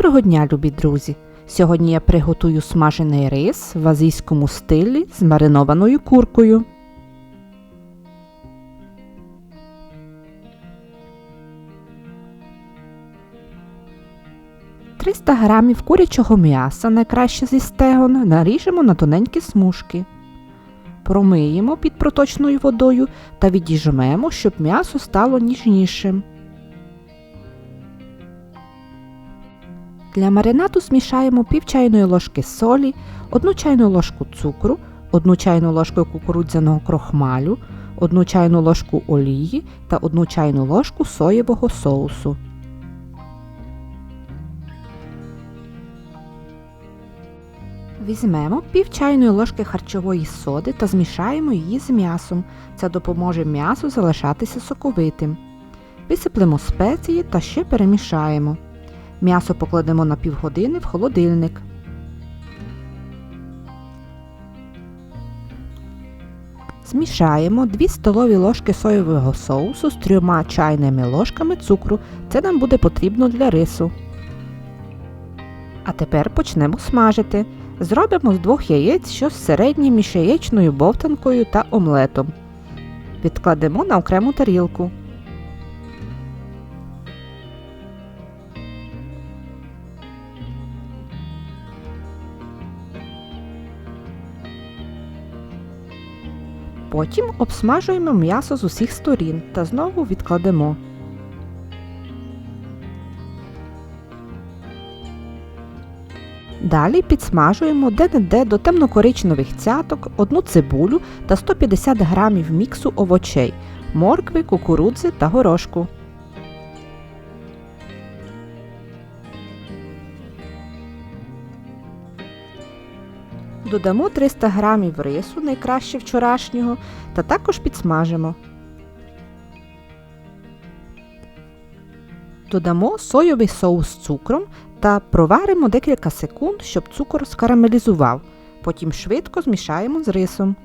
Доброго дня, любі друзі! Сьогодні я приготую смажений рис в азійському стилі з маринованою куркою. «300 грамів курячого м'яса, найкраще зі стегон, наріжемо на тоненькі смужки. Промиємо під проточною водою та відіжмемо, щоб м'ясо стало ніжнішим. Для маринаду змішаємо пів чайної ложки солі, 1 чайну ложку цукру, 1 чайну ложку кукурудзяного крохмалю, 1 чайну ложку олії та 1 чайну ложку соєвого соусу. Візьмемо пів чайної ложки харчової соди та змішаємо її з м'ясом. Це допоможе м'ясу залишатися соковитим. Висиплемо спеції та ще перемішаємо. М'ясо покладемо на півгодини в холодильник. Змішаємо 2 столові ложки соєвого соусу з 3 чайними ложками цукру. Це нам буде потрібно для рису. А тепер почнемо смажити. Зробимо з двох яєць щось середнє між яєчною бовтанкою та омлетом. Відкладемо на окрему тарілку. Потім обсмажуємо м'ясо з усіх сторін та знову відкладемо. Далі підсмажуємо де-не-де до темнокоричневих цяток, одну цибулю та 150 г міксу овочей, моркви, кукурудзи та горошку. Додамо 300 г рису, найкраще вчорашнього, та також підсмажимо. Додамо соєвий соус з цукром та проваримо декілька секунд, щоб цукор скарамелізував. Потім швидко змішаємо з рисом.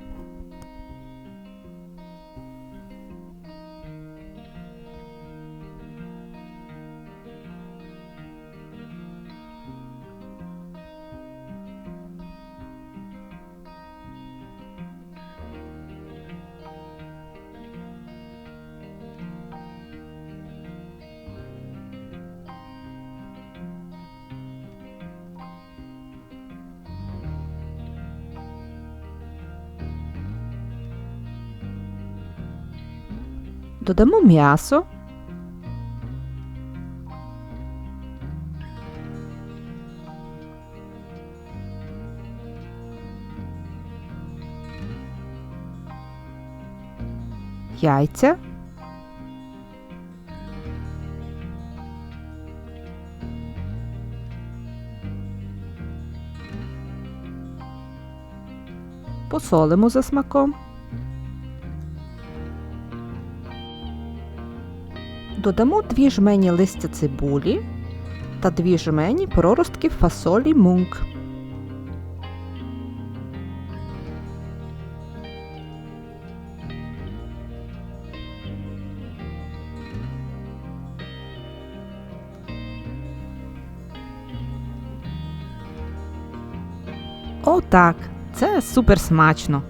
Додамо м'ясо. Яйця. Посолимо за смаком. Додамо 2 жмені листя цибулі та 2 жмені проростків фасолі мунк. Отак, це супер смачно.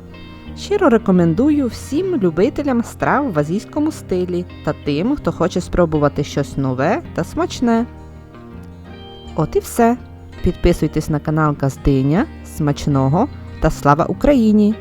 Щиро рекомендую всім любителям страв в азійському стилі та тим, хто хоче спробувати щось нове та смачне. От і все. Підписуйтесь на канал Газдиня. Смачного та слава Україні!